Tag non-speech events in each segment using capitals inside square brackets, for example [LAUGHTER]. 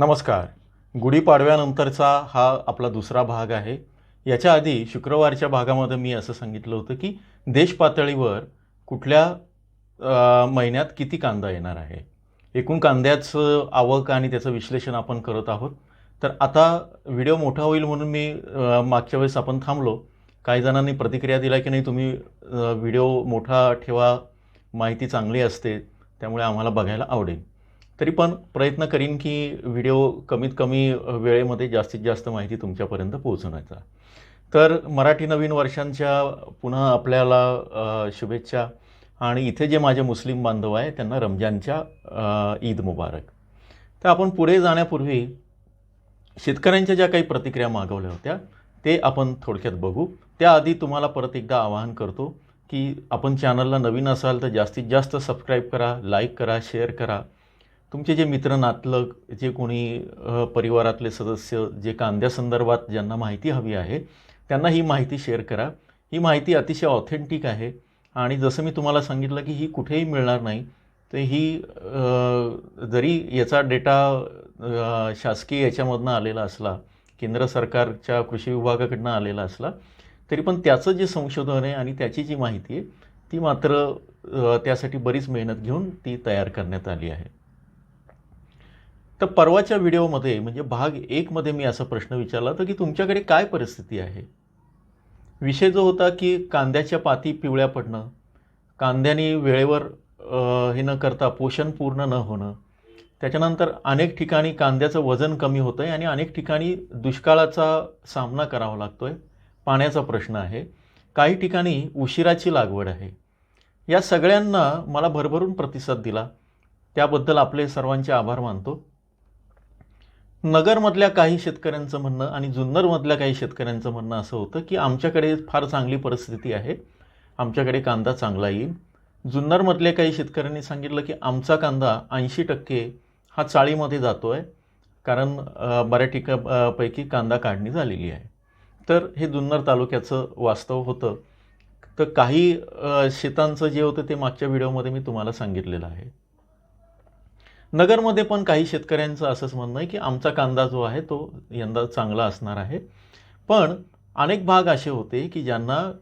नमस्कार. गुढीपाडव्यानंतरचा हा आपला दुसरा भाग आहे. याच्या आधी शुक्रवारच्या भागामध्ये मी असं सांगितलं होतं की देश पातळीवर कुठल्या महिन्यात किती कांदा येणार आहे? एकूण कांद्याचं आवक आणि त्याचं विश्लेषण आपण करत आहोत. तर आता व्हिडिओ मोठा होईल म्हणून मी मागच्या वेळेस आपण थांबलो. काही जणांनी प्रतिक्रिया दिला की नाही तुम्ही व्हिडिओ मोठा ठेवा माहिती चांगली असते त्यामुळे आम्हाला बघायला आवडेल. तरी पण प्रयत्न करीन की व्हिडिओ कमीत कमी वेळेमध्ये जास्तीत जास्त माहिती तुमच्यापर्यंत पोहोचवण्याचा. तर मराठी नवीन वर्षांच्या पुन्हा आपल्याला शुभेच्छा. आणि इथे जे माझे मुस्लिम बांधव आहे त्यांना रमजानच्या ईद मुबारक. तर आपण पुढे जाण्यापूर्वी शेतकऱ्यांच्या ज्या काही प्रतिक्रिया मागवल्या होत्या ते आपण थोडक्यात बघू. त्याआधी तुम्हाला परत एकदा आवाहन करतो की आपण चॅनलला नवीन असाल तर जास्तीत जास्त सबस्क्राईब करा लाईक करा शेअर करा. तुमचे जे मित्र नातलग जे कोणी परिवारातले सदस्य जे कांद्यासंदर्भात ज्यांना माहिती हवी आहे त्यांना ही माहिती शेअर करा. ही माहिती अतिशय ऑथेंटिक आहे आणि जसं मी तुम्हाला सांगितलं की ही कुठेही मिळणार नाही तर ही जरी याचा डेटा शासकीय याच्यामधनं आलेला असला केंद्र सरकारच्या कृषी विभागाकडनं आलेला असला तरी पण त्याचं जे संशोधन आहे आणि त्याची जी माहिती आहे ती मात्र त्यासाठी बरीच मेहनत घेऊन ती तयार करण्यात आली आहे. तर परवाच्या व्हिडिओमध्ये म्हणजे भाग एकमध्ये मी असा प्रश्न विचारला होता की तुमच्याकडे काय परिस्थिती आहे? विषय जो होता की कांद्याच्या पाती पिवळ्या पडणं कांद्याने वेळेवर हे न करता पोषण पूर्ण न होणं त्याच्यानंतर अनेक ठिकाणी कांद्याचं वजन कमी होतं आहे आणि अनेक ठिकाणी दुष्काळाचा सामना करावा लागतो आहे पाण्याचा प्रश्न आहे. काही ठिकाणी उशिराची लागवड आहे. या सगळ्यांना मला भरभरून प्रतिसाद दिला. त्याबद्दल आपले सर्वांचे आभार मानतो. नगरमधल्या काही शेतकऱ्यांचं म्हणणं आणि जुन्नरमधल्या काही शेतकऱ्यांचं म्हणणं असं होतं की आमच्याकडे फार चांगली परिस्थिती आहे. आमच्याकडे कांदा चांगला येईल. जुन्नरमधल्या काही शेतकऱ्यांनी सांगितलं की आमचा कांदा ऐंशी टक्के हा चाळीमध्ये जातो आहे कारण बऱ्या ठिकापैकी कांदा काढणी झालेली आहे. तर हे जुन्नर तालुक्याचं वास्तव होतं. तर काही शेतांचं जे होतं ते मागच्या व्हिडिओमध्ये मी तुम्हाला सांगितलेलं आहे. नगरमध्ये पण काही शेतकऱ्यांचं असंच म्हणणं आहे की आमचा कांदा जो आहे तो यंदा चांगला असणार आहे. पण अनेक भाग असे होते की ज्यांना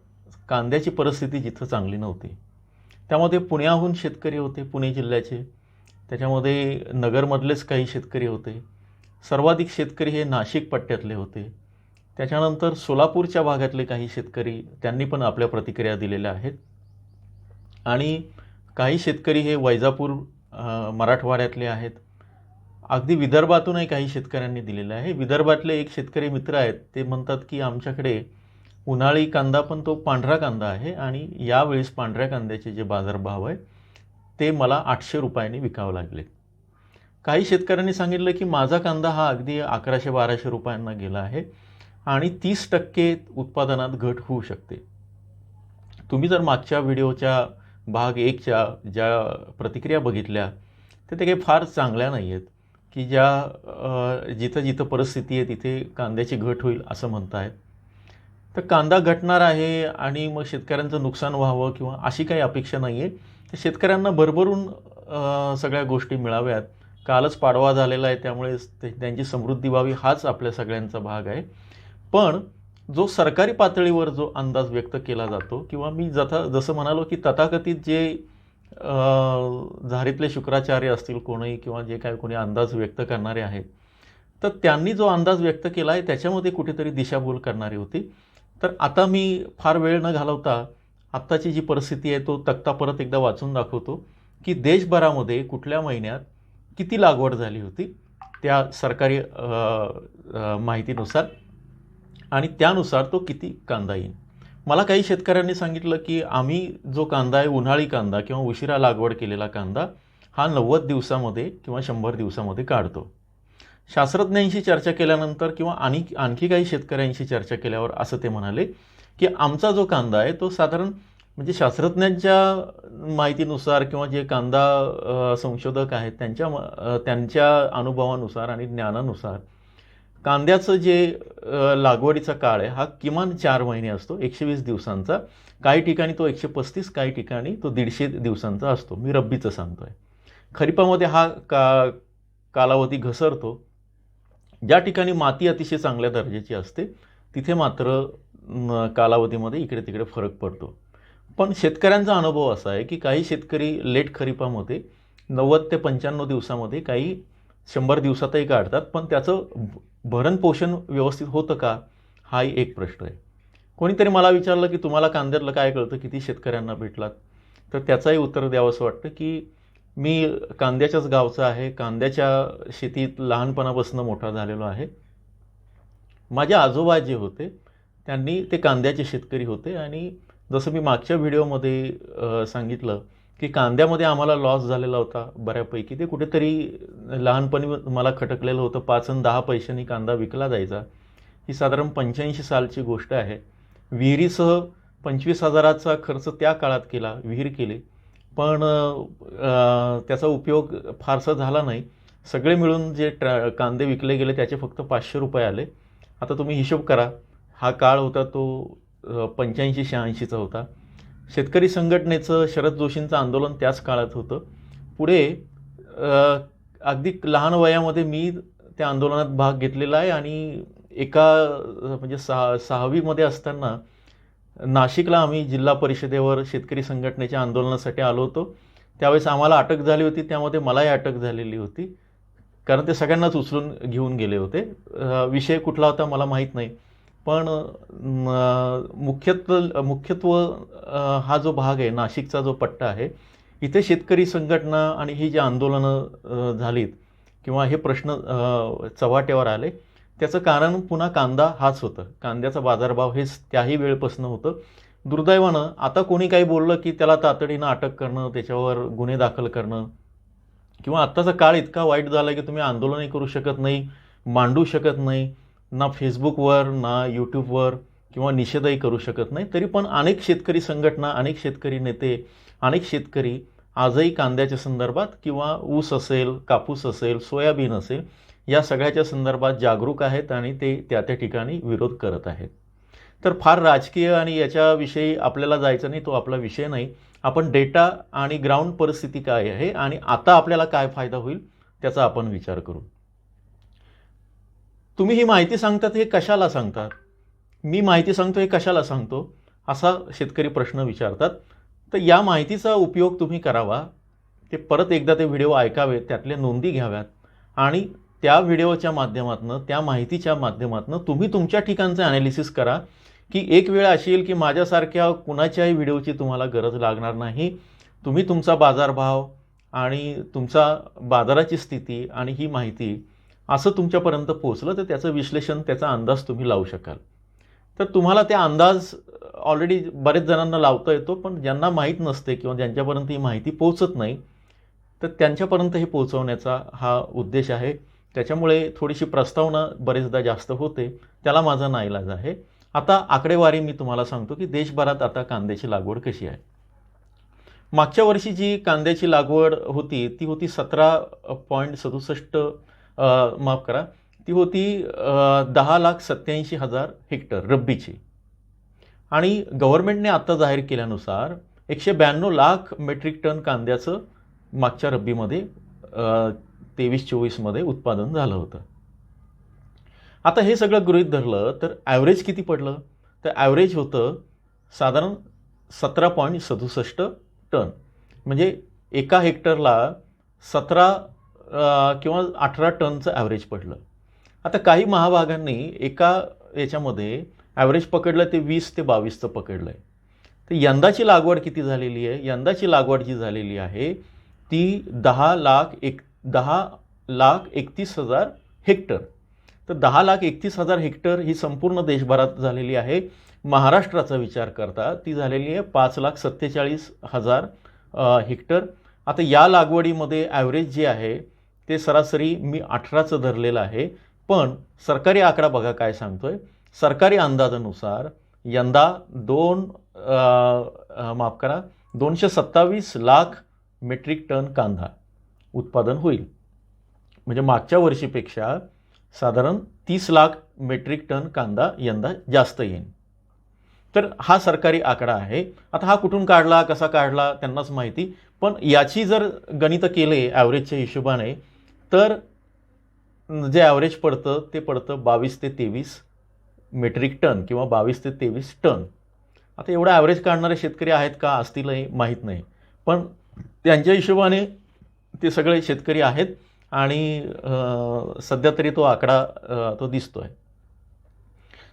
कांद्याची परिस्थिती जिथं चांगली नव्हती. त्यामध्ये पुण्याहून शेतकरी होते पुणे जिल्ह्याचे. त्याच्यामध्ये नगरमधलेच काही शेतकरी होते. सर्वाधिक शेतकरी हे नाशिक पट्ट्यातले होते. त्याच्यानंतर सोलापूरच्या भागातले काही शेतकरी त्यांनी पण आपल्या प्रतिक्रिया दिलेल्या आहेत. आणि काही शेतकरी हे वैजापूर मराठवाड्यातले आहेत. अगदी विदर्भातूनही काही शेतकऱ्यांनी दिलेलं आहे. विदर्भातले एक शेतकरी मित्र आहेत ते म्हणतात की आमच्याकडे उन्हाळी कांदा पण तो पांढरा कांदा आहे आणि यावेळेस पांढऱ्या कांद्याचे जे बाजारभाव आहे ते मला आठशे रुपयांनी विकावं लागले. काही शेतकऱ्यांनी सांगितलं की माझा कांदा हा अगदी अकराशे बाराशे रुपयांना गेला आहे आणि तीस टक्के उत्पादनात घट होऊ शकते. तुम्ही जर मागच्या व्हिडिओच्या भाग एकच्या ज्या प्रतिक्रिया बघितल्या तर ते काही फार चांगल्या नाही आहेत की ज्या जिथं जिथं परिस्थिती आहे तिथे कांद्याची घट होईल असं म्हणतायत. तर कांदा घटणार आहे आणि मग शेतकऱ्यांचं नुकसान व्हावं किंवा अशी काही अपेक्षा नाही आहे तर शेतकऱ्यांना भरभरून सगळ्या गोष्टी मिळाव्यात. कालच पाडवा झालेला आहे त्यामुळे ते- त्यांची समृद्धी व्हावी हाच आपल्या सगळ्यांचा भाग आहे. पण जो सरकारी पातळीवर जो अंदाज व्यक्त केला जातो किंवा मी जथा जसं म्हणालो की तथाकथित जे झारीतले शुक्राचार्य असतील कोणी किंवा जे काय कोणी अंदाज व्यक्त करणारे आहेत तर त्यांनी जो अंदाज व्यक्त केला आहे त्याच्यामध्ये कुठेतरी दिशाभूल करणारी होती. तर आता मी फार वेळ न घालवता आत्ताची जी परिस्थिती आहे तो तक्ता परत एकदा वाचून दाखवतो की देशभरामध्ये कुठल्या महिन्यात किती लागवड झाली होती त्या सरकारी माहितीनुसार. आणि त्यानुसार तो किती कांदा येईल मला काही शेतकऱ्यांनी सांगितलं की आम्ही जो कांदा आहे उन्हाळी कांदा किंवा उशिरा लागवड केलेला कांदा हा नव्वद दिवसामध्ये किंवा शंभर दिवसामध्ये काढतो. शास्त्रज्ञांशी चर्चा केल्यानंतर किंवा आणि आणखी काही शेतकऱ्यांशी चर्चा केल्यावर असं ते म्हणाले की आमचा जो कांदा आहे तो साधारण म्हणजे शास्त्रज्ञांच्या माहितीनुसार किंवा जे कांदा संशोधक आहेत त्यांच्या त्यांच्या अनुभवानुसार आणि ज्ञानानुसार कांद्याचं जे लागवडीचा काळ आहे हा किमान चार महिने असतो एकशे वीस दिवसांचा. काही ठिकाणी तो एकशे पस्तीस काही ठिकाणी तो दीडशे दिवसांचा असतो. मी रब्बीचं सांगतो आहे खरीपामध्ये हा का कालावधी घसरतो. ज्या ठिकाणी माती अतिशय चांगल्या दर्जाची असते तिथे मात्र कालावधीमध्ये इकडे तिकडे फरक पडतो. पण शेतकऱ्यांचा अनुभव असा आहे की काही शेतकरी लेट खरीपामध्ये नव्वद ते पंच्याण्णव दिवसामध्ये काही शंभर दिवसातही काढतात पण त्याचं भरणपोषण भरण पोषण व्यवस्थित होतं का? हाही एक प्रश्न आहे. कोणीतरी मला विचारलं की तुम्हाला कांद्यातलं काय कळतं? किती शेतकऱ्यांना भेटलात? तर त्याचाही उत्तर द्यावं असं वाटतं की मी कांद्याच्याच गावचा आहे. कांद्याच्या शेतीत लहानपणापासून मोठा झालेलो आहे. माझे आजोबा जे होते त्यांनी ते कांद्याचे शेतकरी होते आणि जसं मी मागच्या व्हिडिओमध्ये सांगितलं की कांद्यामध्ये आम्हाला लॉस झालेला होता बऱ्यापैकी. ते कुठेतरी लहानपणी मला खटकलेलं होतं. पाच आणि दहा पैशांनी कांदा विकला जायचा. ही साधारण पंच्याऐंशी सालची गोष्ट आहे. विहिरीसह पंचवीस हजाराचा खर्च त्या काळात केला विहीर केली. पण त्याचा उपयोग फारसा झाला नाही. सगळे मिळून जे ट्रॅ कांदे विकले गेले त्याचे फक्त पाचशे रुपये आले. आता तुम्ही हिशोब करा. हा काळ होता तो पंच्याऐंशी शहाऐंशीचा होता. शेतकरी संघटनेचं शरद जोशींचं आंदोलन त्याच काळात होतं. पुढे अगदी लहान वयामध्ये मी त्या आंदोलनात भाग घेतलेला आहे आणि एका म्हणजे सहा सहावीमध्ये असताना नाशिकला आम्ही जिल्हा परिषदेवर शेतकरी संघटनेच्या आंदोलनासाठी आलो होतो. त्यावेळेस आम्हाला अटक झाली होती त्यामध्ये मलाही अटक झालेली होती. कारण ते सगळ्यांनाच उचलून घेऊन गेले होते. विषय कुठला होता मला माहीत नाही. पण मुख्यत्व मुख्यत्व हा जो भाग आहे नाशिकचा जो पट्टा आहे इथे शेतकरी संघटना आणि ही जी आंदोलनं झालीत किंवा हे प्रश्न चव्हाट्यावर आले त्याचं कारण पुन्हा कांदा हाच होतं. कांद्याचा बाजारभाव हेच त्याही वेळपासून होतं. दुर्दैवानं आता कोणी काही बोललं की त्याला तातडीनं अटक करणं त्याच्यावर गुन्हे दाखल करणं किंवा आत्ताचा काळ इतका वाईट झाला की तुम्ही आंदोलनही करू शकत नाही मांडू शकत नाही ना फेसबुकवर ना यूट्यूबवर किंवा निषेधही करू शकत नाही. तरी पण अनेक शेतकरी संघटना अनेक शेतकरी नेते अनेक शेतकरी आजही कांद्याच्या संदर्भात किंवा ऊस असेल कापूस असेल सोयाबीन असेल या सगळ्याच्या संदर्भात जागरूक आहेत आणि ते त्या त्या ठिकाणी विरोध करत आहेत. तर फार राजकीय आणि याच्याविषयी आपल्याला जायचं नाही तो आपला विषय नाही. आपण डेटा आणि ग्राउंड परिस्थिती काय आहे आणि आता आपल्याला काय फायदा होईल त्याचा आपण विचार करू. तुम्ही ही माहिती सांगतात हे कशाला सांगतात? मी माहिती सांगतो हे कशाला सांगतो? असा शेतकरी प्रश्न विचारतात. तर या माहितीचा उपयोग तुम्ही करावा. ते परत एकदा ते व्हिडिओ ऐकावेत त्यातल्या नोंदी घ्याव्यात. आणि त्या व्हिडिओच्या माध्यमातून त्या माहितीच्या माध्यमातून तुम्ही तुमच्या ठिकाणचं ॲनालिसिस करा की एक वेळ अशी येईल की माझ्यासारख्या कुणाच्याही व्हिडिओची तुम्हाला गरज लागणार नाही. तुम्ही तुमचा बाजारभाव आणि तुमचा बाजाराची स्थिती आणि ही माहिती असं तुमच्यापर्यंत पोहोचलं तर त्याचं विश्लेषण त्याचा अंदाज तुम्ही लावू शकाल. तर तुम्हाला ते अंदाज ऑलरेडी बरेच जणांना लावता येतो पण ज्यांना माहीत नसते किंवा ज्यांच्यापर्यंत ही माहिती पोहोचत नाही तर त्यांच्यापर्यंत हे पोहोचवण्याचा हा उद्देश आहे. त्याच्यामुळे थोडीशी प्रस्तावना बरेचदा जास्त होते. त्याला माझा नाईलाज आहे. आता आकडेवारी मी तुम्हाला सांगतो की देशभरात आता कांद्याची लागवड कशी आहे. मागच्या वर्षी जी कांद्याची लागवड होती ती होती सतरा पॉईंट सदुसष्ट माफ करा. ती होती दहा लाख सत्याऐंशी हजार हेक्टर रब्बीची. आणि गव्हर्नमेंटने आत्ता जाहीर केल्यानुसार एकशे ब्याण्णव लाख मेट्रिक टन कांद्याचं मागच्या रब्बीमध्ये तेवीस चोवीसमध्ये उत्पादन झालं होतं. आता हे सगळं गृहीत धरलं तर ॲव्हरेज किती पडलं? तर ॲव्हरेज होतं साधारण सतरा पॉईंट सदुसष्ट टन. म्हणजे एका हेक्टरला सतरा किंवा अठरा टनचं ॲव्हरेज पडलं. आता काही महाभागांनी एका याच्यामध्ये ॲव्हरेज पकडलं ते वीस ते बावीसचं पकडलं आहे तर यंदाची लागवड किती झालेली आहे? यंदाची लागवड जी झालेली आहे ती दहा लाख एक दहा लाख एकतीस हजार हेक्टर. तर दहा लाख एकतीस हजार हेक्टर ही संपूर्ण देशभरात झालेली आहे. महाराष्ट्राचा विचार करता ती झालेली आहे पाच लाख सत्तेचाळीस हजार हेक्टर. आता या लागवडीमध्ये ॲव्हरेज जे आहे ते सरासरी मी अठराचं धरलेलं आहे. पण सरकारी आकडा बघा काय सांगतोय. सरकारी अंदाजानुसार यंदा दोन माफ करा दोनशे सत्तावीस लाख मेट्रिक टन कांदा उत्पादन होईल. म्हणजे मागच्या वर्षीपेक्षा साधारण तीस लाख मेट्रिक टन कांदा यंदा जास्त येईल. तर हा सरकारी आकडा आहे. आता हा कुठून काढला कसा काढला त्यांनाच माहिती. पण याची जर गणितं केले ॲव्हरेजच्या हिशोबाने तर जे ॲव्हरेज पडतं ते पडतं बावीस ते तेवीस मेट्रिक टन किंवा बावीस ते तेवीस टन आता एवढा ॲव्हरेज काढणारे शेतकरी आहेत का असतीलही माहीत नाही. पण त्यांच्या हिशोबाने ते सगळे शेतकरी आहेत आणि सध्या तरी तो आकडा तो दिसतो आहे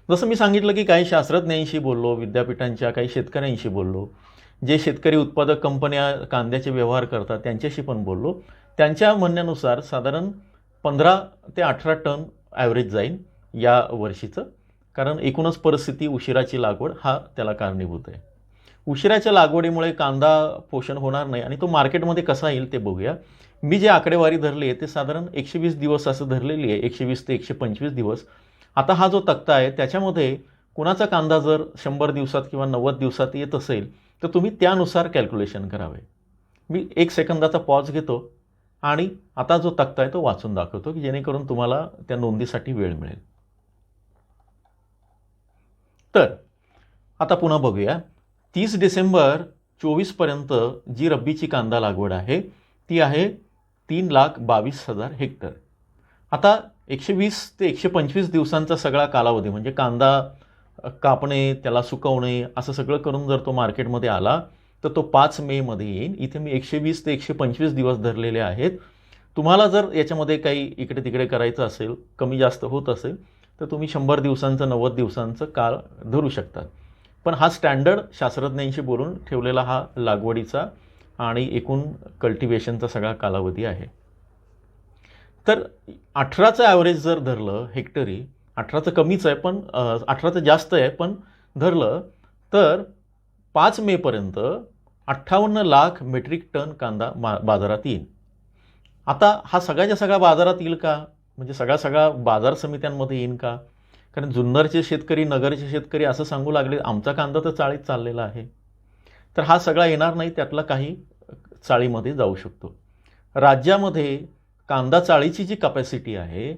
जसं मी सांगितलं की काही शास्त्रज्ञांशी बोललो विद्यापीठांच्या काही शेतकऱ्यांशी बोललो जे शेतकरी उत्पादक कंपन्या कांद्याचे व्यवहार करतात त्यांच्याशी पण बोललो. त्यांच्या म्हणण्यानुसार साधारण पंधरा ते अठरा टन ॲव्हरेज जाईल या वर्षीचं. कारण एकूणच परिस्थिती उशिराची लागवड हा त्याला कारणीभूत आहे. उशिराच्या लागवडीमुळे कांदा पोषण होणार नाही आणि तो मार्केटमध्ये कसा येईल ते बघूया. मी जे आकडेवारी धरली आहे ते साधारण एकशे वीस दिवस असं धरलेली आहे एकशे वीस ते एकशे पंचवीस दिवस. आता हा जो तक्ता आहे त्याच्यामध्ये कुणाचा कांदा जर शंभर दिवसात किंवा नव्वद दिवसात येत असेल तर तुम्ही त्यानुसार कॅल्क्युलेशन करावे. मी एक सेकंदाचा पॉज घेतो. आणि आता जो तक्ता आहे तो वाचून दाखवतो की जेणेकरून तुम्हाला त्या नोंदीसाठी वेळ मिळेल. तर आता पुन्हा बघूया. तीस डिसेंबर चोवीसपर्यंत जी रब्बीची कांदा लागवड आहे ती आहे तीन लाख बावीस हजार हेक्टर. आता एकशे वीस ते एकशे पंचवीस दिवसांचा सगळा कालावधी म्हणजे कांदा कापणे त्याला सुकवणे असं सगळं करून जर तो मार्केटमध्ये आला तर तो पाच मेमध्ये येईल इथे मी एकशे वीस ते एकशे पंचवीस दिवस धरलेले आहेत. तुम्हाला जर याच्यामध्ये काही इकडे तिकडे करायचं असेल कमी जास्त होत असेल तर तुम्ही शंभर दिवसांचं नव्वद दिवसांचं काळ धरू शकता पण हा स्टँडर्ड शास्त्रज्ञांशी बोलून ठेवलेला हा लागवडीचा आणि एकूण कल्टिवेशनचा सगळा कालावधी आहे. तर अठराचं ॲव्हरेज जर धरलं हेक्टरी अठराचं कमीच आहे पण अठराचं जास्त आहे पण धरलं तर पाच मेपर्यंत अठ्ठावन्न लाख मेट्रिक टन कांदा मा बाजारात येईल आता हा सगळ्याच्या सगळा बाजारात येईल का? म्हणजे सगळा सगळा बाजार समित्यांमध्ये येईन का? कारण जुन्नरचे शेतकरी नगरचे शेतकरी असं सांगू लागले आमचा कांदा तर चाळीत चाललेला आहे. तर हा सगळा येणार नाही त्यातला काही चाळीमध्ये जाऊ शकतो. राज्यामध्ये कांदा चाळीची जी कपॅसिटी आहे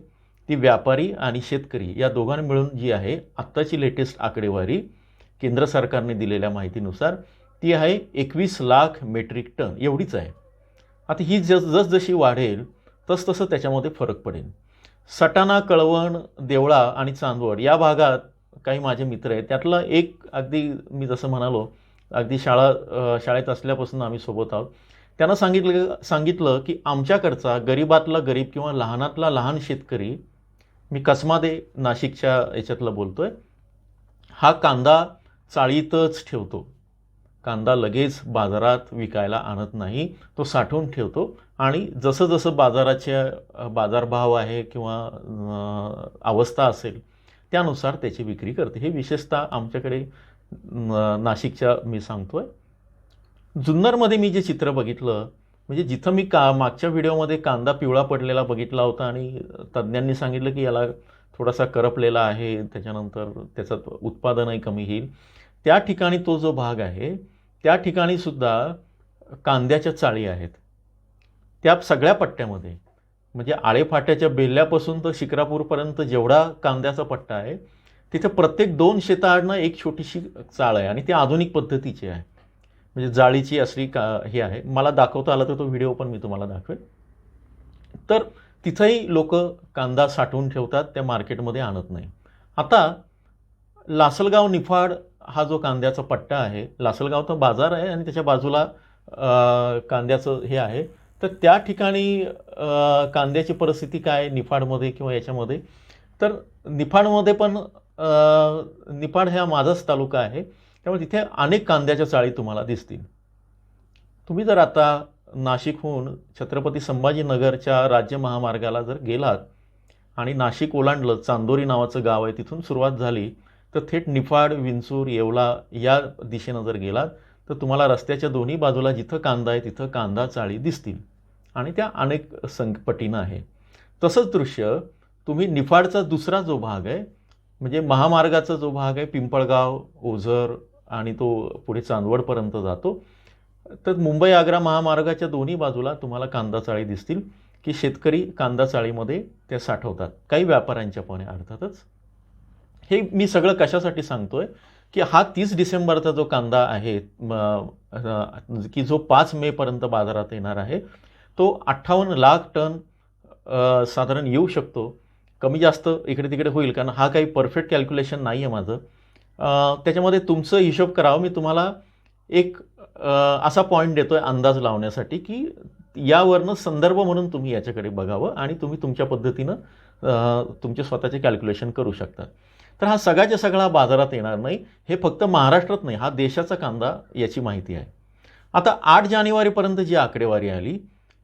ती व्यापारी आणि शेतकरी या दोघांनी मिळून जी आहे आत्ताची लेटेस्ट आकडेवारी केंद्र सरकारने दिलेल्या माहितीनुसार ती आहे एकवीस लाख मेट्रिक टन एवढीच आहे. आता ही जस जसजशी वाढेल तसतसं त्याच्यामध्ये फरक पडेल. सटाणा कळवण देवळा आणि चांदवड या भागात काही माझे मित्र आहेत. त्यातलं एक अगदी मी जसं म्हणालो अगदी शाळा शाळेत असल्यापासून आम्ही सोबत आहोत. त्यांना सांगितलं सांगितलं की आमच्याकडचा गरीबातला गरीब किंवा लहानातला लहान शेतकरी मी कसमादे नाशिकच्या याच्यातलं बोलतो आहे हा कांदा चाळीतच ठेवतो. कांदा लगेच बाजारात विकायला आणत नाही तो साठवून ठेवतो. आणि जसं जसं बाजाराच्या बाजारभाव आहे किंवा अवस्था असेल त्यानुसार त्याची विक्री करते. हे विशेषतः आमच्याकडे नाशिकच्या मी सांगतो आहे जुन्नरमध्ये मी जे चित्र बघितलं म्हणजे जिथं मी का मागच्या व्हिडिओमध्ये कांदा पिवळा पडलेला बघितला होता आणि तज्ज्ञांनी सांगितलं की याला थोडासा करपलेला आहे त्याच्यानंतर त्याचं उत्पादनही कमी होईल. त्या ठिकाणी तो जो भाग आहे त्या ठिकाणी सुद्धा कांद्याच्या चाळी आहेत. त्या सगळ्या पट्ट्यामध्ये म्हणजे आळेफाट्याच्या बेल्ल्यापासून तर शिक्रापूरपर्यंत जेवढा कांद्याचा पट्टा आहे तिथे प्रत्येक दोन शेताआडनं एक छोटीशी चाळ आहे आणि ती आधुनिक पद्धतीची आहे. म्हणजे जाळीची असली का हे आहे. मला दाखवता आला तर तो व्हिडिओ पण मी तुम्हाला दाखवेल तर तिथंही लोक कांदा साठवून ठेवतात त्या मार्केटमध्ये आणत नाही. आता लासलगाव निफाड हा जो कांद्याचा पट्टा आहे लासलगाव तर बाजार आहे आणि त्याच्या बाजूला कांद्याचं हे आहे. तर त्या ठिकाणी कांद्याची परिस्थिती काय निफाडमध्ये किंवा याच्यामध्ये? तर निफाडमध्ये पण निफाड हा माझाच तालुका आहे. त्यामुळे तिथे अनेक कांद्याच्या चाळी तुम्हाला दिसतील. तुम्ही जर आता नाशिकहून छत्रपती संभाजीनगरच्या राज्य महामार्गाला जर गेलात आणि नाशिक ओलांडलं चांदोरी नावाचं गाव आहे तिथून सुरुवात झाली तर थेट निफाड विंचूर येवला या दिशेनं जर गेलात तर तुम्हाला रस्त्याच्या दोन्ही बाजूला जिथं कांदा आहे तिथं कांदा चाळी दिसतील. आणि त्या अनेक संपटीनं आहे. तसंच दृश्य तुम्ही निफाडचा दुसरा जो भाग आहे म्हणजे महामार्गाचा जो भाग आहे पिंपळगाव ओझर आणि तो पुढे चांदवडपर्यंत जातो तर मुंबई आग्रा महामार्गाच्या दोन्ही बाजूला तुम्हाला कांदा चाळी दिसतील की शेतकरी कांदा चाळीमध्ये त्या साठवतात. काही व्यापाऱ्यांच्या पण अर्थातच. हे मी सगळं कशासाठी सांगतोय? की हा तीस डिसेंबरचा जो कांदा आहे की जो पाच मेपर्यंत बाजारात येणार आहे तो अठ्ठावन्न लाख टन साधारण येऊ शकतो. कमी जास्त इकडे तिकडे होईल कारण हा काही परफेक्ट कॅल्क्युलेशन नाही आहे माझं. त्याच्यामध्ये तुमचं हिशोब करावं. मी तुम्हाला एक असा पॉईंट देतो आहे अंदाज लावण्यासाठी की यावरनं संदर्भ म्हणून तुम्ही याच्याकडे बघावं आणि तुम्ही तुमच्या पद्धतीनं तुमचे स्वतःचे कॅल्क्युलेशन करू शकता. तर हा सगळ्याच्या सगळा बाजारात येणार नाही. हे फक्त महाराष्ट्रात नाही हा देशाचा कांदा याची माहिती आहे. आता आठ जानेवारीपर्यंत जी आकडेवारी आली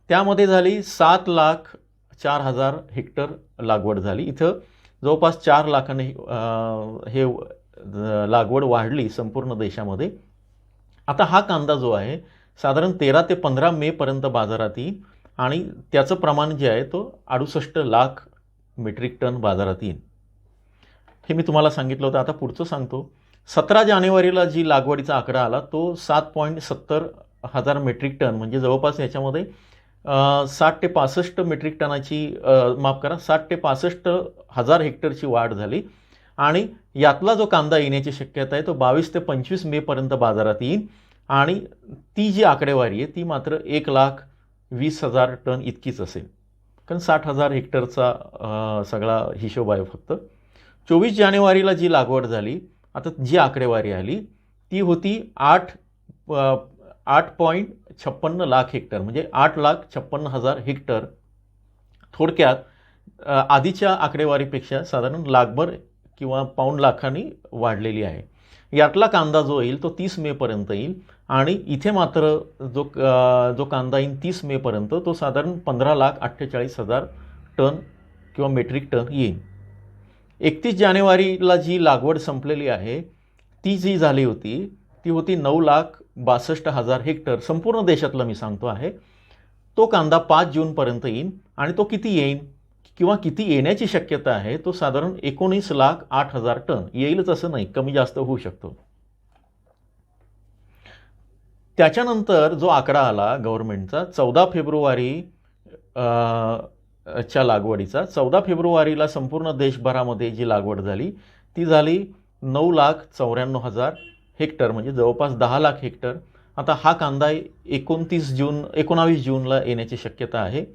त्यामध्ये झाली सात लाख चार हजार हेक्टर लागवड झाली. इथं जवळपास चार लाखाने हे लागवड वाढली संपूर्ण देशामध्ये. आता हा कांदा जो आहे साधारण तेरा ते पंधरा मेपर्यंत बाजारात येईल आणि त्याचं प्रमाण जे आहे तो अडुसष्ट लाख मेट्रिक टन बाजारात येईल. हे मी तुम्हाला सांगितलं होतं. आता पुढचं सांगतो. सतरा जानेवारीला जी लागवडीचा आकडा आला तो सात पॉईंट सत्तर हजार मेट्रिक टन म्हणजे जवळपास याच्यामध्ये साठ ते पासष्ट मेट्रिक टनाची माफ करा साठ ते पासष्ट हजार हेक्टरची वाढ झाली. आणि यातला जो कांदा येण्याची शक्यता आहे तो बावीस ते पंचवीस मेपर्यंत बाजारात येईल. आणि ती जी आकडेवारी आहे ती मात्र एक लाख वीस हजार टन इतकीच असेल. कारण साठ हजार हेक्टरचा सगळा हिशोब आहे फक्त. चोवीस जानेवारीला जी लागवड झाली आता जी आकडेवारी आली ती होती आठ आठ पॉईंट छप्पन्न लाख हेक्टर म्हणजे आठ लाख छप्पन्न हजार हेक्टर. थोडक्यात आधीच्या आकडेवारीपेक्षा साधारण लाखभर किंवा पाऊण लाखांनी वाढलेली आहे. यातला कांदा जो येईल तो तीस मेपर्यंत येईल आणि इथे मात्र जो जो कांदा येईल तीस मेपर्यंत तो साधारण पंधरा लाख अठ्ठेचाळीस हजार टन किंवा मेट्रिक टन येईल. एकतीस जानेवारीला जी लागवड संपलेली आहे ती जी झाली होती ती होती नऊ लाख बासष्ट हजार हेक्टर संपूर्ण देशातलं मी सांगतो आहे. तो कांदा पाच जूनपर्यंत येईन आणि तो किती येईन किंवा किती येण्याची शक्यता आहे तो साधारण एकोणीस लाख आठ हजार टन. येईलच असं नाही कमी जास्त होऊ शकतो. त्याच्यानंतर जो आकडा आला गव्हर्नमेंटचा चौदा फेब्रुवारी च्या लागवडीचा. चौदा फेब्रुवारीला संपूर्ण देशभरामध्ये जी लागवड झाली ती झाली नऊ लाख चौऱ्याण्णव हजार हेक्टर म्हणजे जवळपास दहा लाख हेक्टर. आता हा कांदा एकोणतीस जून एकोणावीस जूनला येण्याची शक्यता आहे.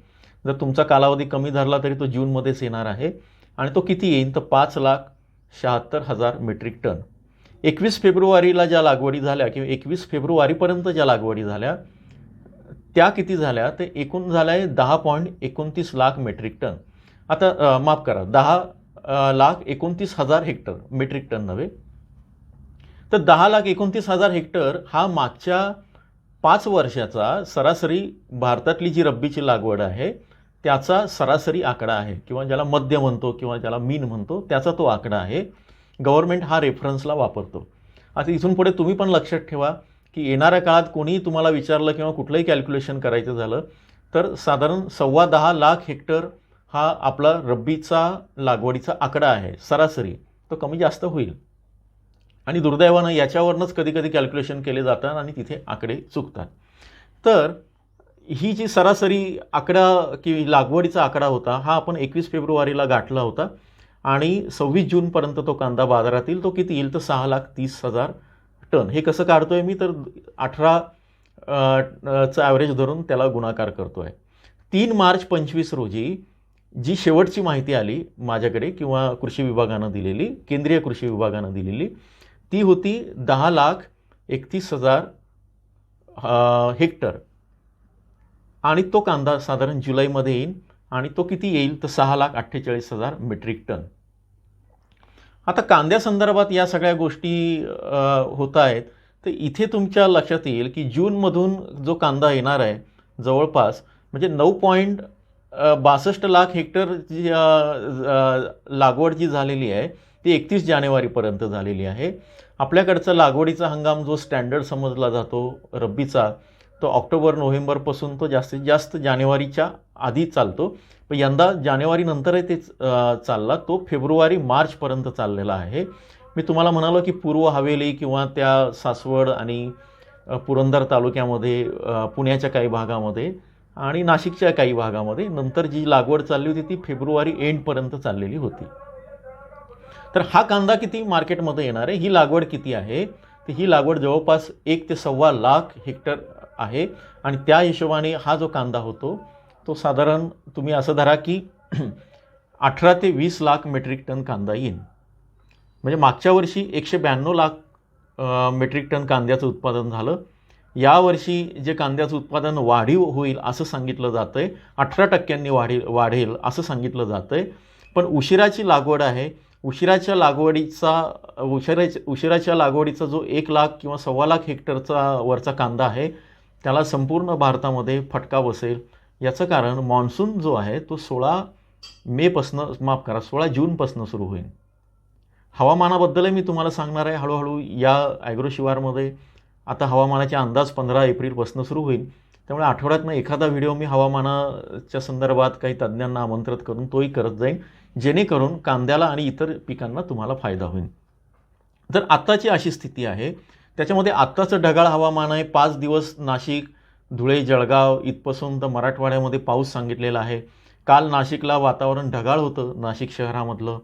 जर तुमचा कालावधी कमी धरला तरी तो जूनमध्येच येणार आहे आणि तो किती येईल तर पाच लाख शहात्तर हजार मेट्रिक टन. एकवीस फेब्रुवारीला ज्या लागवडी झाल्या किंवा एकवीस फेब्रुवारीपर्यंत ज्या लागवडी झाल्या त्या किती झाल्या? ते एकूण झालं आहे दहा पॉईंट एकोणतीस लाख मेट्रिक टन. आता माफ करा दहा लाख एकोणतीस हजार हेक्टर मेट्रिक टन नव्हे. तर दहा लाख एकोणतीस हजार हेक्टर हा मागच्या पाच वर्षाचा सरासरी भारतातली जी रब्बीची लागवड आहे त्याचा सरासरी आकडा आहे. किंवा ज्याला मध्य म्हणतो किंवा ज्याला मीन म्हणतो त्याचा तो आकडा आहे. गव्हर्नमेंट हा रेफरन्सला वापरतो. आता इथून पुढे तुम्ही पण लक्षात ठेवा की येणाऱ्या काळात कोणीही तुम्हाला विचारलं किंवा कुठलंही कॅल्क्युलेशन करायचं झालं तर साधारण सव्वा दहा लाख हेक्टर हा आपला रब्बीचा लागवडीचा आकडा आहे सरासरी. तो कमी जास्त होईल. आणि दुर्दैवानं याच्यावरनंच कधी कधी कॅल्क्युलेशन केले जातात आणि तिथे आकडे चुकतात. तर ही जी सरासरी आकडा की लागवडीचा आकडा होता हा आपण एकवीस फेब्रुवारीला गाठला होता आणि सव्वीस जूनपर्यंत तो कांदा बाजारात येईल तो किती येईल तर सहा लाख तीस हजार टन. हे कसं काढतोय मी? तर अठरा चं ॲव्हरेज धरून त्याला गुणाकार करतो आहे तीन मार्च पंचवीस रोजी जी शेवटची माहिती आली माझ्याकडे किंवा कृषी विभागानं दिलेली केंद्रीय कृषी विभागानं दिलेली ती होती दहा लाख एकतीस हजार हेक्टर. आणि तो कांदा साधारण जुलैमध्ये येईल आणि तो किती येईल? तर सहा लाख अठ्ठेचाळीस हजार मेट्रिक टन. आता कांद्यासंदर्भात या सगळ्या गोष्टी होत आहेत. तर इथे तुमच्या लक्षात येईल की जूनमधून जो कांदा येणार आहे जवळपास म्हणजे नऊ पॉईंट बासष्ट लाख हेक्टर जी लागवड जी झालेली आहे ती एकतीस जानेवारीपर्यंत झालेली आहे. आपल्याकडचा लागवडीचा हंगाम जो स्टँडर्ड समजला जातो रब्बीचा तो ऑक्टोबर नोव्हेंबरपासून तो जास्तीत जास्त जानेवारीच्या आधी चालतो. पण यंदा जानेवारीनंतरही ते चालला. तो फेब्रुवारी मार्चपर्यंत चाललेला आहे. मी तुम्हाला म्हणालो की पूर्व हवेली किंवा त्या सासवड आणि पुरंदर तालुक्यामध्ये पुण्याच्या काही भागामध्ये आणि नाशिकच्या काही भागामध्ये नंतर जी लागवड चालली होती ती फेब्रुवारी एंडपर्यंत चाललेली होती. तर हा कांदा किती मार्केटमध्ये येणार आहे? ही लागवड किती आहे? तर ही लागवड जवळपास एक ते सव्वा लाख हेक्टर आहे आणि त्या हिशोबाने हा जो कांदा होतो तो साधारण तुम्ही असं धरा की [CLEARS THROAT] अठरा ते वीस लाख मेट्रिक टन कांदा येईल म्हणजे मागच्या वर्षी एकशे ब्याण्णव लाख मेट्रिक टन कांद्याचं उत्पादन झालं. यावर्षी जे कांद्याचं उत्पादन वाढीव होईल असं सांगितलं जातं आहे अठरा टक्क्यांनी वाढी वाढेल असं सांगितलं जातं आहे पण उशिराची लागवड आहे. उशिराच्या लागवडीचा उशिराच्या उशिराच्या लागवडीचा जो एक लाख किंवा सव्वा लाख हेक्टरचा वरचा कांदा आहे त्याला संपूर्ण भारतामध्ये फटका बसेल. याचं कारण मान्सून जो आहे तो सोळा मेपासनं माफ करा सोळा जूनपासनं सुरू होईल. हवामानाबद्दलही मी तुम्हाला सांगणार आहे. हळूहळू या ॲग्रो शिवारमध्ये आता हवामानाचे अंदाज पंधरा एप्रिलपासून सुरू होईल. त्यामुळे आठवड्यातनं एखादा व्हिडिओ मी हवामानाच्या संदर्भात काही तज्ज्ञांना आमंत्रित करून तोही करत जाईन. जेणेकरून कांद्याला आणि इतर पिकांना तुम्हाला फायदा होईल. तर आत्ताची अशी स्थिती आहे. त्याच्यामध्ये आत्ताचं ढगाळ हवामान आहे. पाच दिवस नाशिक धुळे जळगाव इथपासून तर मराठवाड्यामध्ये पाऊस सांगितलेला आहे. काल नाशिकला वातावरण ढगाळ होतं नाशिक शहरामधलं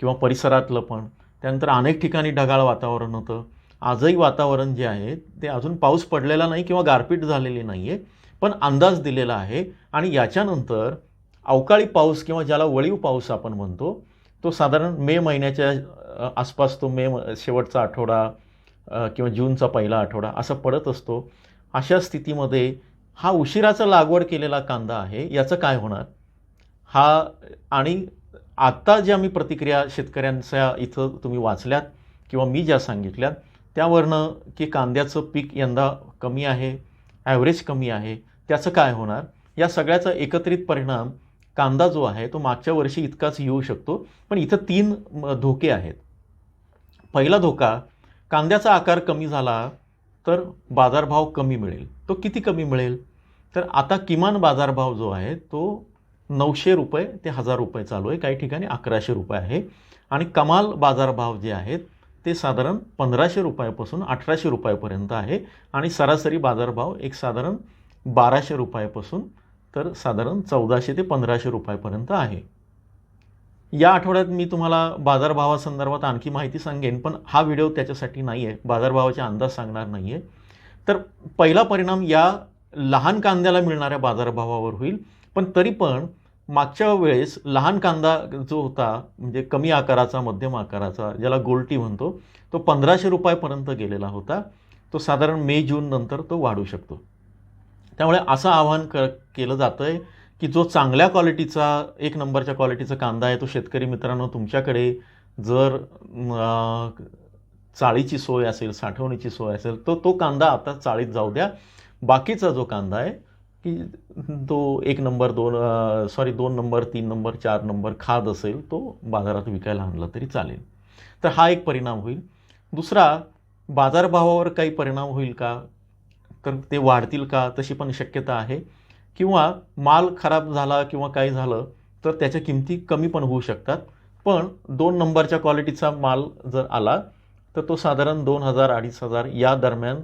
किंवा परिसरातलं पण. त्यानंतर अनेक ठिकाणी ढगाळ वातावरण होतं. आजही वातावरण जे आहे ते अजून पाऊस पडलेला नाही किंवा गारपीट झालेली नाही आहे पण अंदाज दिलेला आहे. आणि याच्यानंतर अवकाळी पाऊस किंवा ज्याला वळीव पाऊस आपण म्हणतो तो साधारण मे महिन्याच्या आसपास तो मे शेवटचा आठवडा किंवा जूनचा पहिला आठवडा असा पडत असतो. अशा स्थितीमध्ये हा उशिराचा लागवड केलेला कांदा आहे याचं काय होणार? हा आणि आत्ता ज्या मी प्रतिक्रिया शेतकऱ्यांच्या इथं तुम्ही वाचल्यात किंवा मी ज्या सांगितल्यात त्यावरनं की कांद्याचं पीक यंदा कमी आहे ॲव्हरेज कमी आहे त्याचं काय होणार? या सगळ्याचा एकत्रित परिणाम कांदा जो आहे तो मागच्या वर्षी इतकाच येऊ शकतो पण इथं तीन म, धोके आहेत. पहिला धोका कांद्याचा आकार कमी झाला तर बाजारभाव कमी मिळेल. तो किती कमी मिळेल? तर आता किमान बाजारभाव जो आहे तो नऊशे रुपये ते हजार रुपये चालू आहे. काही ठिकाणी अकराशे रुपये आहे. आणि कमाल बाजारभाव जे आहेत ते साधारण पंधराशे रुपयापासून अठराशे रुपयापर्यंत आहे. आणि सरासरी बाजारभाव एक साधारण बाराशे रुपयापासून तर साधारण चौदाशे ते पंधराशे रुपयापर्यंत आहे. या आठवड्यात मी तुम्हाला बाजारभावासंदर्भात आणखी माहिती सांगेन पण हा व्हिडिओ त्याच्यासाठी नाही आहे बाजारभावाचे अंदाज सांगणार नाही आहे तर पहिला परिणाम या लहान कांद्याला मिळणाऱ्या बाजारभावावर होईल. पण तरी पण मागच्या वेळेस लहान कांदा जो होता म्हणजे कमी आकाराचा मध्यम आकाराचा ज्याला गोल्टी म्हणतो तो पंधराशे रुपयापर्यंत गेलेला होता. तो साधारण मे जून नंतर तो वाढू शकतो. त्यामुळे असं आवाहन क केलं जातं आहे की जो चांगल्या क्वालिटीचा एक नंबरच्या क्वालिटीचा कांदा आहे तो शेतकरी मित्रांनो तुमच्याकडे जर चाळीची सोय असेल साठवणीची सोय असेल तर तो कांदा आता चाळीत जाऊ द्या. बाकीचा जो कांदा आहे की तो एक नंबर दोन सॉरी दोन नंबर तीन नंबर चार नंबर खाद असेल तो बाजारात विकायला आणला तरी चालेल. तर हा एक परिणाम होईल. दुसरा बाजारभावावर काही परिणाम होईल का? तर ते वाढतील का? तशी पण शक्यता आहे. किंवा माल खराब झाला किंवा काही झालं तर त्याच्या किमती कमी पण होऊ शकतात. पण दोन नंबरच्या क्वालिटीचा माल जर आला तर तो साधारण दोन हजार अडीच हजार या दरम्यान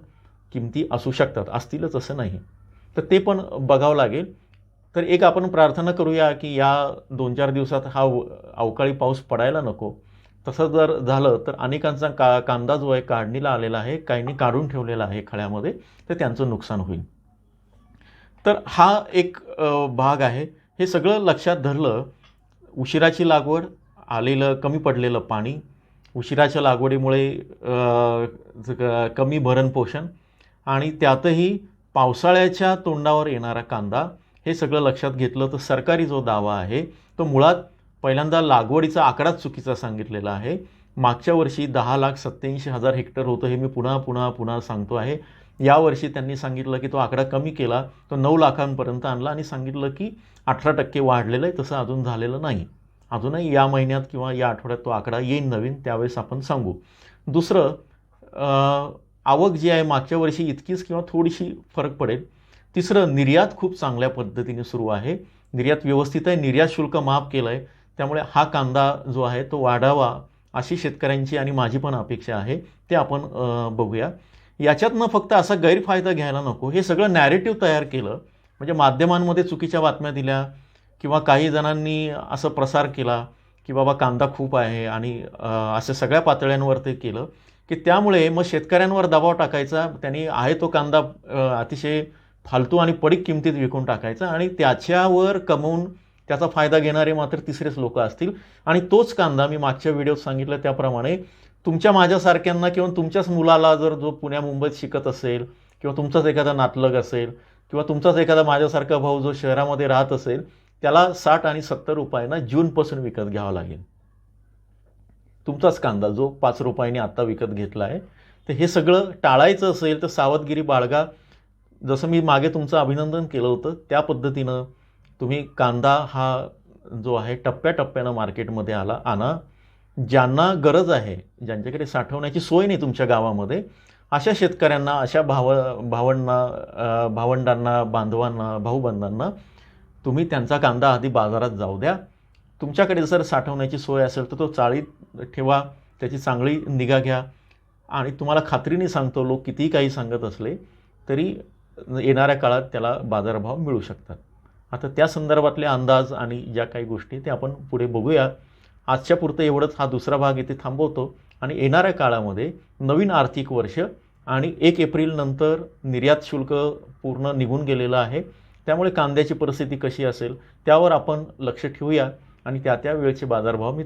किमती असू शकतात. असतीलच असं नाही. तर ते पण बघावं लागेल. तर एक आपण प्रार्थना करूया की या दोन चार दिवसात हा अवकाळी पाऊस पडायला नको. तसं जर झालं तर अनेकांचा का कांदा जो आहे काढणीला आलेला आहे काहींनी काढून ठेवलेला आहे खळ्यामध्ये तर त्यांचं नुकसान होईल. तर हा एक भाग आहे. हे सगळं लक्षात धरलं उशिराची लागवड आलेलं कमी पडलेलं पाणी उशिराच्या लागवडीमुळे कमी भरणपोषण आणि त्यातही पावसाळ्याच्या तोंडावर येणारा कांदा हे सगळं लक्षात घेतलं तर सरकारी जो दावा आहे तो मुळात पहिल्यांदा लागवडीचा आकडाच चुकीचा सांगितलेला आहे. मागच्या वर्षी दहा लाख सत्याऐंशी हजार हेक्टर होतं हे मी पुन्हा पुन्हा पुन्हा सांगतो आहे. यावर्षी त्यांनी सांगितलं की तो आकडा कमी केला तो नऊ लाखांपर्यंत आणला आणि सांगितलं की अठरा टक्के वाढलेलं आहे तसं अजून झालेलं नाही. अजूनही या महिन्यात किंवा या आठवड्यात तो आकडा येईन नवीन त्यावेळेस आपण सांगू. दुसरं आवक जी आहे मागच्या वर्षी इतकीच किंवा थोडीशी फरक पडेल. तिसरं निर्यात खूप चांगल्या पद्धतीने सुरू आहे. निर्यात व्यवस्थित आहे निर्यात शुल्क माफ केलं आहे त्यामुळे हा कांदा जो आहे तो वाढावा अशी शेतकऱ्यांची आणि माझी पण अपेक्षा आहे. ते आपण बघूया. याच्यातनं फक्त असा गैरफायदा घ्यायला नको. हे सगळं नॅरेटिव्ह तयार केलं. म्हणजे माध्यमांमध्ये चुकीच्या बातम्या दिल्या किंवा काही जणांनी असं प्रसार केला की बाबा कांदा खूप आहे आणि असं सगळ्या पातळ्यांवर ते केलं की त्यामुळे मग शेतकऱ्यांवर दबाव टाकायचा. त्यांनी आहे तो कांदा अतिशय फालतू आणि पडीक किमतीत विकून टाकायचा आणि त्याच्यावर कमवून त्याचा फायदा घेणारे मात्र तिसरेच लोक असतील. आणि तोच कांदा मी मागच्या व्हिडिओत सांगितलं त्याप्रमाणे तुमच्या माझ्यासारख्यांना किंवा तुमच्याच मुलाला जर जो पुण्या मुंबईत शिकत असेल किंवा तुमचाच एखादा नातलग असेल किंवा तुमचाच एखादा माझ्यासारखा भाऊ जो शहरामध्ये राहत असेल त्याला साठ आणि सत्तर रुपयांना जूनपासून विकत घ्यावा लागेल. तुमचाच कांदा जो पाच रुपयांनी आत्ता विकत घेतला आहे. तर हे सगळं टाळायचं असेल तर सावधगिरी बाळगा. जसं मी मागे तुमचं अभिनंदन केलं होतं त्या पद्धतीनं तुम्ही कांदा हा जो आहे टप्प्याटप्प्यानं मार्केटमध्ये आला आणा. ज्यांना गरज आहे ज्यांच्याकडे साठवण्याची सोय नाही तुमच्या गावामध्ये अशा शेतकऱ्यांना अशा भाव भावंडांना भावंडांना बांधवांना भाऊबंधांना तुम्ही त्यांचा कांदा आधी बाजारात जाऊ द्या. तुमच्याकडे जर साठवण्याची सोय असेल तर तो चाळीत ठेवा त्याची चांगली निगा घ्या. आणि तुम्हाला खात्रीने सांगतो लोक कितीही काही सांगत असले तरी येणाऱ्या काळात त्याला बाजारभाव मिळू शकतात. आता त्या संदर्भातले अंदाज आणि ज्या काही गोष्टी ते आपण पुढे बघूया. आजच्या पुरतं एवढंच. हा दुसरा भाग इथे थांबवतो. आणि येणाऱ्या काळामध्ये नवीन आर्थिक वर्ष आणि एक एप्रिलनंतर निर्यात शुल्क पूर्ण निघून गेलेलं आहे. त्यामुळे कांद्याची परिस्थिती कशी असेल त्यावर आपण लक्ष ठेवूया. आणि त्या त्या वेळचे बाजारभाव मी